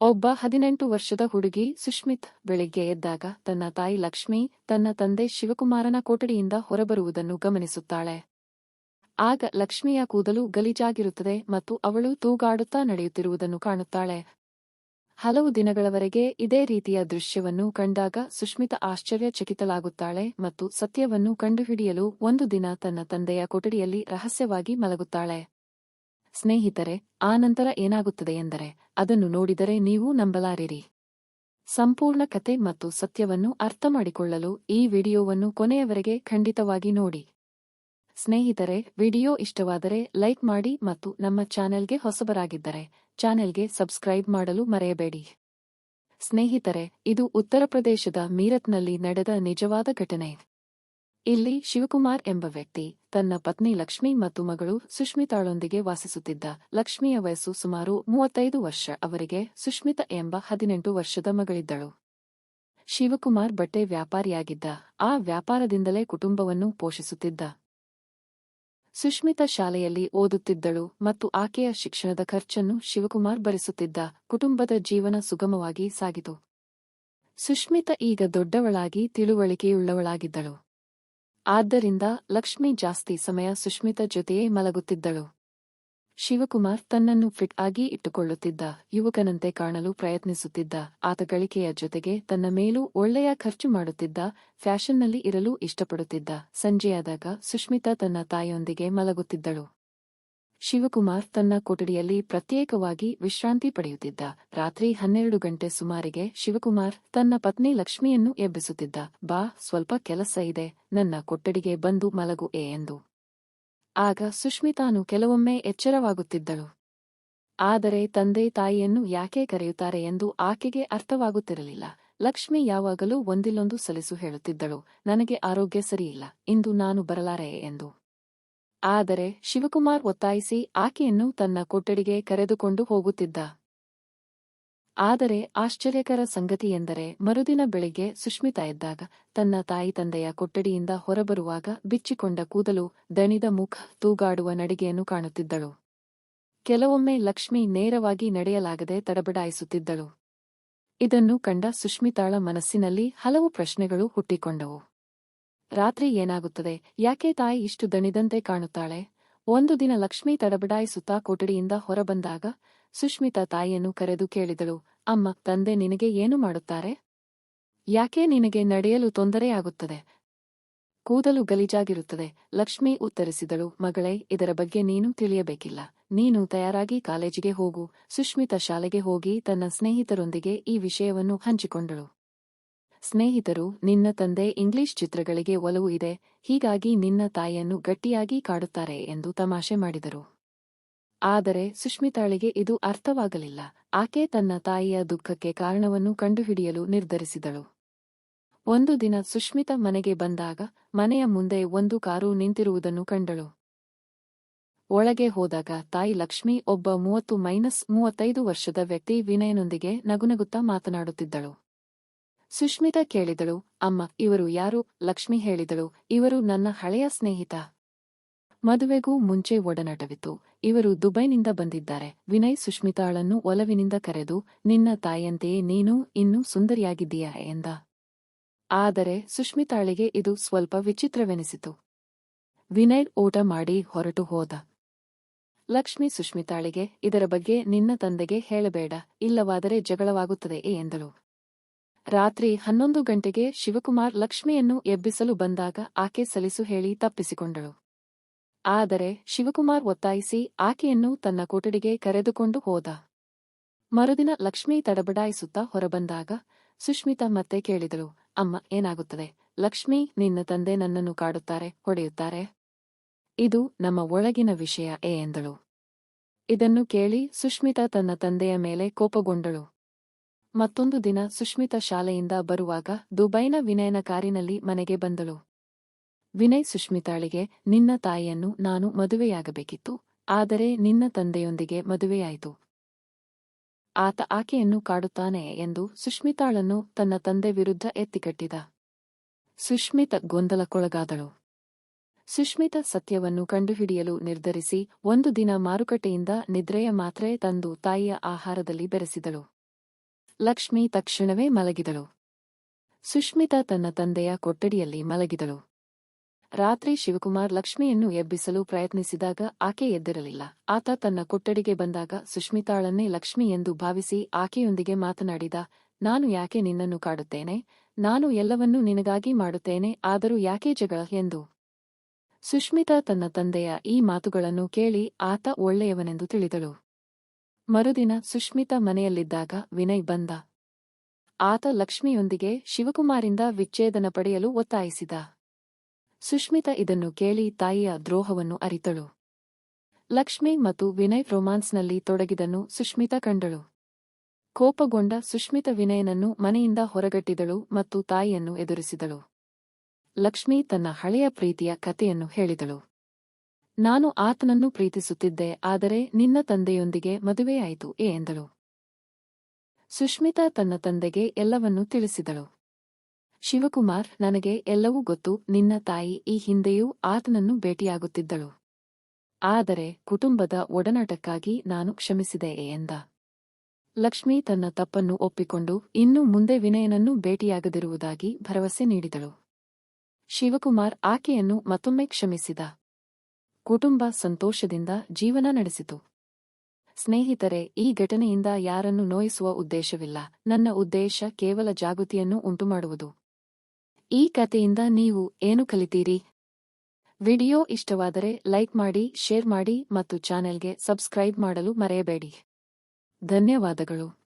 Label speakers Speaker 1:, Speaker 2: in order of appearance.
Speaker 1: ಒಬ್ಬ ಹದಿನೆಂಟು ವರ್ಷದ ಹುಡುಗಿ ಸುಷ್ಮಿತ್ ಬೆಳಿಗ್ಗೆ ಎದ್ದಾಗ ತನ್ನ ತಾಯಿ ಲಕ್ಷ್ಮಿ, ತನ್ನ ತಂದೆ ಶಿವಕುಮಾರನ ಕೊಠಡಿಯಿಂದ ಹೊರಬರುವುದನ್ನು ಗಮನಿಸುತ್ತಾಳೆ. ಆಗ ಲಕ್ಷ್ಮಿಯ ಕೂದಲು ಗಲೀಜಾಗಿರುತ್ತದೆ ಮತ್ತು ಅವಳು ತೂಗಾಡುತ್ತಾ ನಡೆಯುತ್ತಿರುವುದನ್ನು ಕಾಣುತ್ತಾಳೆ. ಹಲವು ದಿನಗಳವರೆಗೆ ಇದೇ ರೀತಿಯ ದೃಶ್ಯವನ್ನು ಕಂಡಾಗ ಸುಷ್ಮಿತ ಆಶ್ಚರ್ಯಚಕಿತಳಾಗುತ್ತಾಳೆ ಮತ್ತು ಸತ್ಯವನ್ನು ಕಂಡುಹಿಡಿಯಲು ಒಂದು ದಿನ ತನ್ನ ತಂದೆಯ ಕೊಠಡಿಯಲ್ಲಿ ರಹಸ್ಯವಾಗಿ ಮಲಗುತ್ತಾಳೆ. ಸ್ನೇಹಿತರೆ, ಆ ನಂತರ ಏನಾಗುತ್ತದೆ ಎಂದರೆ, ಅದನ್ನು ನೋಡಿದರೆ ನೀವು ನಂಬಲಾರಿರಿ. ಸಂಪೂರ್ಣ ಕತೆ ಮತ್ತು ಸತ್ಯವನ್ನು ಅರ್ಥಮಾಡಿಕೊಳ್ಳಲು ಈ ವಿಡಿಯೋವನ್ನು ಕೊನೆಯವರೆಗೆ ಖಂಡಿತವಾಗಿ ನೋಡಿ. ಸ್ನೇಹಿತರೆ, ವಿಡಿಯೋ ಇಷ್ಟವಾದರೆ ಲೈಕ್ ಮಾಡಿ ಮತ್ತು ನಮ್ಮ ಚಾನೆಲ್ಗೆ ಹೊಸಬರಾಗಿದ್ದರೆ, ಚಾನೆಲ್ಗೆ ಸಬ್ಸ್ಕ್ರೈಬ್ ಮಾಡಲು ಮರೆಯಬೇಡಿ. ಸ್ನೇಹಿತರೆ, ಇದು ಉತ್ತರ ಪ್ರದೇಶದ ಮೀರತ್ನಲ್ಲಿ ನಡೆದ ನಿಜವಾದ ಘಟನೆ. ಇಲ್ಲಿ ಶಿವಕುಮಾರ್ ಎಂಬ ವ್ಯಕ್ತಿ ತನ್ನ ಪತ್ನಿ ಲಕ್ಷ್ಮಿ ಮತ್ತು ಮಗಳು ಸುಷ್ಮಿತಾಳೊಂದಿಗೆ ವಾಸಿಸುತ್ತಿದ್ದ. ಲಕ್ಷ್ಮಿಯ ವಯಸ್ಸು ಸುಮಾರು ಮೂವತ್ತೈದು ವರ್ಷ. ಅವರಿಗೆ ಸುಷ್ಮಿತ ಎಂಬ ಹದಿನೆಂಟು ವರ್ಷದ ಮಗಳಿದ್ದಳು. ಶಿವಕುಮಾರ್ ಬಟ್ಟೆ ವ್ಯಾಪಾರಿಯಾಗಿದ್ದ. ಆ ವ್ಯಾಪಾರದಿಂದಲೇ ಕುಟುಂಬವನ್ನು ಪೋಷಿಸುತ್ತಿದ್ದ. ಸುಷ್ಮಿತ ಶಾಲೆಯಲ್ಲಿ ಓದುತ್ತಿದ್ದಳು ಮತ್ತು ಆಕೆಯ ಶಿಕ್ಷಣದ ಖರ್ಚನ್ನು ಶಿವಕುಮಾರ್ ಭರಿಸುತ್ತಿದ್ದ. ಕುಟುಂಬದ ಜೀವನ ಸುಗಮವಾಗಿ ಸಾಗಿತು. ಸುಷ್ಮಿತ ಈಗ ದೊಡ್ಡವಳಾಗಿ ತಿಳುವಳಿಕೆಯುಳ್ಳವಳಾಗಿದ್ದಳು. ಆದ್ದರಿಂದ ಲಕ್ಷ್ಮಿ ಜಾಸ್ತಿ ಸಮಯ ಸುಷ್ಮಿತ ಜೊತೆಯೇ ಮಲಗುತ್ತಿದ್ದಳು. ಶಿವಕುಮಾರ್ ತನ್ನನ್ನು ಫಿಟ್ ಆಗಿ ಇಟ್ಟುಕೊಳ್ಳುತ್ತಿದ್ದ ಯುವಕನಂತೆ ಕಾಣಲು ಪ್ರಯತ್ನಿಸುತ್ತಿದ್ದ ಆತ ಗಳಿಕೆಯ ಜೊತೆಗೆ ತನ್ನ ಮೇಲೂ ಒಳ್ಳೆಯ ಖರ್ಚು ಮಾಡುತ್ತಿದ್ದ ಫ್ಯಾಷನ್ನಲ್ಲಿ ಇರಲು ಇಷ್ಟಪಡುತ್ತಿದ್ದ. ಸಂಜೆಯಾದಾಗ ಸುಷ್ಮಿತಾ ತನ್ನ ತಾಯಿಯೊಂದಿಗೆ ಮಲಗುತ್ತಿದ್ದಳು. ಶಿವಕುಮಾರ್ ತನ್ನ ಕೊಠಡಿಯಲ್ಲಿ ಪ್ರತ್ಯೇಕವಾಗಿ ವಿಶ್ರಾಂತಿ ಪಡೆಯುತ್ತಿದ್ದ. ರಾತ್ರಿ ಹನ್ನೆರಡು ಗಂಟೆ ಸುಮಾರಿಗೆ ಶಿವಕುಮಾರ್ ತನ್ನ ಪತ್ನಿ ಲಕ್ಷ್ಮಿಯನ್ನು ಎಬ್ಬಿಸುತ್ತಿದ್ದ. ಬಾ, ಸ್ವಲ್ಪ ಕೆಲಸ ಇದೆ. ನನ್ನ ಕೊಠಡಿಗೆ ಬಂದು ಮಲಗು ಎ ಎಂದು. ಆಗ ಸುಷ್ಮಿತಾನು ಕೆಲವೊಮ್ಮೆ ಎಚ್ಚರವಾಗುತ್ತಿದ್ದಳು. ಆದರೆ ತಂದೆ ತಾಯಿಯನ್ನು ಯಾಕೆ ಕರೆಯುತ್ತಾರೆ ಎಂದು ಆಕೆಗೆ ಅರ್ಥವಾಗುತ್ತಿರಲಿಲ್ಲ. ಲಕ್ಷ್ಮಿ ಯಾವಾಗಲೂ ಒಂದಿಲ್ಲೊಂದು ಸಲಿಸು ಹೇಳುತ್ತಿದ್ದಳು. ನನಗೆ ಆರೋಗ್ಯ ಸರಿಯಿಲ್ಲ. ಇಂದು ನಾನು ಬರಲಾರೆ ಎಂದು. ಆದರೆ ಶಿವಕುಮಾರ್ ಒತ್ತಾಯಿಸಿ ಆಕೆಯನ್ನು ತನ್ನ ಕೊಠಡಿಗೆ ಕರೆದುಕೊಂಡು ಹೋಗುತ್ತಿದ್ದ. ಆದರೆ ಆಶ್ಚರ್ಯಕರ ಸಂಗತಿಯೆಂದರೆ ಮರುದಿನ ಬೆಳಿಗ್ಗೆ ಸುಷ್ಮಿತಾ ಇದ್ದಾಗ ತನ್ನ ತಾಯಿ ತಂದೆಯ ಕೊಠಡಿಯಿಂದ ಹೊರಬರುವಾಗ ಬಿಚ್ಚಿಕೊಂಡ ಕೂದಲು ದಣಿದ ಮುಖ ತೂಗಾಡುವ ನಡಿಗೆಯನ್ನು ಕಾಣುತ್ತಿದ್ದಳು. ಕೆಲವೊಮ್ಮೆ ಲಕ್ಷ್ಮಿ ನೇರವಾಗಿ ನಡೆಯಲಾಗದೆ ತಡಬಡಾಯಿಸುತ್ತಿದ್ದಳು. ಇದನ್ನು ಕಂಡ ಸುಷ್ಮಿತಾಳ ಮನಸ್ಸಿನಲ್ಲಿ ಹಲವು ಪ್ರಶ್ನೆಗಳು ಹುಟ್ಟಿಕೊಂಡವು. ರಾತ್ರಿ ಏನಾಗುತ್ತದೆ? ಯಾಕೆ ತಾಯಿ ಇಷ್ಟು ದಣಿದಂತೆ ಕಾಣುತ್ತಾಳೆ? ಒಂದು ದಿನ ಲಕ್ಷ್ಮಿ ತಡಬಡಾಯಿಸುತ್ತಾ ಕೊಠಡಿಯಿಂದ ಹೊರಬಂದಾಗ ಸುಷ್ಮಿತಾ ತಾಯಿಯನ್ನು ಕರೆದು ಕೇಳಿದಳು, ಅಮ್ಮ, ತಂದೆ ನಿನಗೆ ಏನು ಮಾಡುತ್ತಾರೆ? ಯಾಕೆ ನಿನಗೆ ನಡೆಯಲು ತೊಂದರೆಯಾಗುತ್ತದೆ ಕೂದಲು ಗಲೀಜಾಗಿರುತ್ತದೆ. ಲಕ್ಷ್ಮಿ ಉತ್ತರಿಸಿದಳು, ಮಗಳೇ, ಇದರ ಬಗ್ಗೆ ನೀನು ತಿಳಿಯಬೇಕಿಲ್ಲ. ನೀನು ತಯಾರಾಗಿ ಕಾಲೇಜಿಗೆ ಹೋಗು. ಸುಷ್ಮಿತಾ ಶಾಲೆಗೆ ಹೋಗಿ ತನ್ನ ಸ್ನೇಹಿತರೊಂದಿಗೆ ಈ ವಿಷಯವನ್ನು ಹಂಚಿಕೊಂಡಳು. ಸ್ನೇಹಿತರು, ನಿನ್ನ ತಂದೆ ಇಂಗ್ಲಿಷ್ ಚಿತ್ರಗಳಿಗೆ ಒಲವು ಇದೆ, ಹೀಗಾಗಿ ನಿನ್ನ ತಾಯಿಯನ್ನು ಗಟ್ಟಿಯಾಗಿ ಕಾಡುತ್ತಾರೆ ಎಂದು ತಮಾಷೆ ಮಾಡಿದರು. ಆದರೆ ಸುಷ್ಮಿತಾಳಿಗೆ ಇದು ಅರ್ಥವಾಗಲಿಲ್ಲ, ಆಕೆ ತನ್ನ ತಾಯಿಯ ದುಃಖಕ್ಕೆ ಕಾರಣವನ್ನು ಕಂಡುಹಿಡಿಯಲು ನಿರ್ಧರಿಸಿದಳು. ಒಂದು ದಿನ ಸುಷ್ಮಿತ ಮನೆಗೆ ಬಂದಾಗ, ಮನೆಯ ಮುಂದೆ ಒಂದು ಕಾರು ನಿಂತಿರುವುದನ್ನು ಕಂಡಳು. ಒಳಗೆ ಹೋದಾಗ ತಾಯಿ ಲಕ್ಷ್ಮಿ ಒಬ್ಬ ಮೂವತ್ತು ಮೈನಸ್ ಮೂವತ್ತೈದು ವರ್ಷದ ವ್ಯಕ್ತಿ ವಿನಯನೊಂದಿಗೆ ನಗುನಗುತ್ತಾ ಮಾತನಾಡುತ್ತಿದ್ದಳು. ಸುಷ್ಮಿತಾ ಕೇಳಿದಳು, ಅಮ್ಮ, ಇವರು ಯಾರು? ಲಕ್ಷ್ಮಿ ಹೇಳಿದಳು, ಇವರು ನನ್ನ ಹಳೆಯ ಸ್ನೇಹಿತ. ಮದುವೆಗೂ ಮುಂಚೆ ಒಡನಾಟವಿತ್ತು. ಇವರು ದುಬೈನಿಂದ ಬಂದಿದ್ದಾರೆ. ವಿನಯ್ ಸುಷ್ಮಿತಾಳನ್ನು ಒಲವಿನಿಂದ ಕರೆದು, ನಿನ್ನ ತಾಯಿಯಂತೆಯೇ ನೀನು, ಇನ್ನೂ ಸುಂದರಿಯಾಗಿದ್ದೀಯಾ? ಎಂದ. ಆದರೆ ಸುಷ್ಮಿತಾಳಿಗೆ ಇದು ಸ್ವಲ್ಪ ವಿಚಿತ್ರವೆನಿಸಿತು. ವಿನಯ್ ಊಟ ಮಾಡಿ ಹೊರಟು ಹೋದ. ಲಕ್ಷ್ಮಿ ಸುಷ್ಮಿತಾಳಿಗೆ ಇದರ ಬಗ್ಗೆ ನಿನ್ನ ತಂದೆಗೆ ಹೇಳಬೇಡ, ಇಲ್ಲವಾದರೆ ಜಗಳವಾಗುತ್ತದೆ, ಎಂದಳು. ರಾತ್ರಿ ಹನ್ನೊಂದು ಗಂಟೆಗೆ ಶಿವಕುಮಾರ್ ಲಕ್ಷ್ಮಿಯನ್ನು ಎಬ್ಬಿಸಲು ಬಂದಾಗ ಆಕೆ ಸಲಿಸು ಹೇಳಿ ತಪ್ಪಿಸಿಕೊಂಡಳು. ಆದರೆ ಶಿವಕುಮಾರ್ ಒತ್ತಾಯಿಸಿ ಆಕೆಯನ್ನು ತನ್ನ ಕೊಠಡಿಗೆ ಕರೆದುಕೊಂಡು ಹೋದ. ಮರುದಿನ ಲಕ್ಷ್ಮಿ ತಡಬಡಾಯಿಸುತ್ತಾ ಹೊರಬಂದಾಗ ಸುಷ್ಮಿತಾ ಮತ್ತೆ ಕೇಳಿದಳು, ಅಮ್ಮ, ಏನಾಗುತ್ತದೆ? ಲಕ್ಷ್ಮಿ, ನಿನ್ನ ತಂದೆ ನನ್ನನ್ನು ಕಾಡುತ್ತಾರೆ, ಹೊಡೆಯುತ್ತಾರೆ? ಇದು ನಮ್ಮ ಒಳಗಿನ ವಿಷಯ, ಏ ಎಂದಳು. ಇದನ್ನು ಕೇಳಿ ಸುಷ್ಮಿತಾ ತನ್ನ ತಂದೆಯ ಮೇಲೆ ಕೋಪಗೊಂಡಳು. ಮತ್ತೊಂದು ದಿನ ಸುಷ್ಮಿತಾ ಶಾಲೆಯಿಂದ ಬರುವಾಗ ದುಬೈನ ವಿನಯನ ಕಾರಿನಲ್ಲಿ ಮನೆಗೆ ಬಂದಳು. ವಿನಯ್ ಸುಷ್ಮಿತಾಳಿಗೆ ನಿನ್ನ ತಾಯಿಯನ್ನು ನಾನು ಮದುವೆಯಾಗಬೇಕಿತ್ತು, ಆದರೆ ನಿನ್ನ ತಂದೆಯೊಂದಿಗೆ ಮದುವೆಯಾಯಿತು. ಆತ ಆಕೆಯನ್ನು ಕಾಡುತ್ತಾನೆ ಎಂದು ಸುಷ್ಮಿತಾಳನ್ನು ತನ್ನ ತಂದೆ ವಿರುದ್ಧ ಎತ್ತಿಕಟ್ಟಿದ. ಸುಷ್ಮಿತ ಗೊಂದಲಕ್ಕೊಳಗಾದಳು. ಸುಷ್ಮಿತ ಸತ್ಯವನ್ನು ಕಂಡುಹಿಡಿಯಲು ನಿರ್ಧರಿಸಿ ಒಂದು ದಿನ ಮಾರುಕಟ್ಟೆಯಿಂದ ನಿದ್ರೆಯ ಮಾತ್ರೆ ತಂದು ತಾಯಿಯ ಆಹಾರದಲ್ಲಿ ಬೆರೆಸಿದಳು. ಲಕ್ಷ್ಮಿ ತಕ್ಷಣವೇ ಮಲಗಿದಳು. ಸುಷ್ಮಿತಾ ತನ್ನ ತಂದೆಯ ಕೊಠಡಿಯಲ್ಲಿ ಮಲಗಿದಳು. ರಾತ್ರಿ ಶಿವಕುಮಾರ್ ಲಕ್ಷ್ಮಿಯನ್ನು ಎಬ್ಬಿಸಲು ಪ್ರಯತ್ನಿಸಿದಾಗ ಆಕೆ ಎದ್ದಿರಲಿಲ್ಲ. ಆತ ತನ್ನ ಕೊಠಡಿಗೆ ಬಂದಾಗ ಸುಷ್ಮಿತಾಳನ್ನೇ ಲಕ್ಷ್ಮಿ ಎಂದು ಭಾವಿಸಿ ಆಕೆಯೊಂದಿಗೆ ಮಾತನಾಡಿದ, ನಾನು ಯಾಕೆ ನಿನ್ನನ್ನು ಕಾಡುತ್ತೇನೆ? ನಾನು ಎಲ್ಲವನ್ನೂ ನಿನಗಾಗಿ ಮಾಡುತ್ತೇನೆ, ಆದರೂ ಯಾಕೆ ಜಗಳ? ಎಂದು. ಸುಷ್ಮಿತಾ ತನ್ನ ತಂದೆಯ ಈ ಮಾತುಗಳನ್ನು ಕೇಳಿ ಆತ ಒಳ್ಳೆಯವನೆಂದು ತಿಳಿದಳು. ಮರುದಿನ ಸುಷ್ಮಿತಾ ಮನೆಯಲ್ಲಿದ್ದಾಗ ವಿನಯ್ ಬಂದ. ಆತ ಲಕ್ಷ್ಮಿಯೊಂದಿಗೆ ಶಿವಕುಮಾರಿಂದ ವಿಚ್ಛೇದನ ಪಡೆಯಲು ಒತ್ತಾಯಿಸಿದ. ಸುಷ್ಮಿತಾ ಇದನ್ನು ಕೇಳಿ ತಾಯಿಯ ದ್ರೋಹವನ್ನು ಅರಿತಳು. ಲಕ್ಷ್ಮಿ ಮತ್ತು ವಿನಯ್ ರೊಮ್ಯಾನ್ಸ್ನಲ್ಲಿ ತೊಡಗಿದನ್ನು ಸುಷ್ಮಿತಾ ಕಂಡಳು. ಕೋಪಗೊಂಡ ಸುಷ್ಮಿತ ವಿನಯನನ್ನು ಮನೆಯಿಂದ ಹೊರಗಟ್ಟಿದಳು ಮತ್ತು ತಾಯಿಯನ್ನು ಎದುರಿಸಿದಳು. ಲಕ್ಷ್ಮಿ ತನ್ನ ಹಳೆಯ ಪ್ರೀತಿಯ ಕಥೆಯನ್ನು ಹೇಳಿದಳು. ನಾನು ಆತನನ್ನು ಪ್ರೀತಿಸುತ್ತಿದ್ದೆ, ಆದರೆ ನಿನ್ನ ತಂದೆಯೊಂದಿಗೆ ಮದುವೆಯಾಯಿತು, ಏ ಎಂದಳು. ಸುಷ್ಮಿತಾ ತನ್ನ ತಂದೆಗೆ ಎಲ್ಲವನ್ನೂ ತಿಳಿಸಿದಳು. ಶಿವಕುಮಾರ್, ನನಗೆ ಎಲ್ಲವೂ ಗೊತ್ತು, ನಿನ್ನ ತಾಯಿ ಈ ಹಿಂದೆಯೂ ಆತನನ್ನು ಭೇಟಿಯಾಗುತ್ತಿದ್ದಳು. ಆದರೆ ಕುಟುಂಬದ ಒಡನಾಟಕ್ಕಾಗಿ ನಾನು ಕ್ಷಮಿಸಿದೆ ಎಂದ. ಲಕ್ಷ್ಮಿ ತನ್ನ ತಪ್ಪನ್ನು ಒಪ್ಪಿಕೊಂಡು ಇನ್ನು ಮುಂದೆ ವಿನಯನನ್ನು ಭೇಟಿಯಾಗದಿರುವುದಾಗಿ ಭರವಸೆ ನೀಡಿದಳು. ಶಿವಕುಮಾರ್ ಆಕೆಯನ್ನು ಮತ್ತೊಮ್ಮೆ ಕ್ಷಮಿಸಿದ. ಕುಟುಂಬ ಸಂತೋಷದಿಂದ ಜೀವನ ನಡೆಸಿತು. ಸ್ನೇಹಿತರೆ, ಈ ಘಟನೆಯಿಂದ ಯಾರನ್ನು ನೋಯಿಸುವ ಉದ್ದೇಶವಿಲ್ಲ. ನನ್ನ ಉದ್ದೇಶ ಕೇವಲ ಜಾಗೃತಿಯನ್ನು ಉಂಟುಮಾಡುವುದು. ಈ ಕಥೆಯಿಂದ ನೀವು ಏನು ಕಲಿತೀರಿ? ವಿಡಿಯೋ ಇಷ್ಟವಾದರೆ ಲೈಕ್ ಮಾಡಿ, ಶೇರ್ ಮಾಡಿ ಮತ್ತು ಚಾನೆಲ್ಗೆ ಸಬ್ಸ್ಕ್ರೈಬ್ ಮಾಡಲು ಮರೆಯಬೇಡಿ. ಧನ್ಯವಾದಗಳು.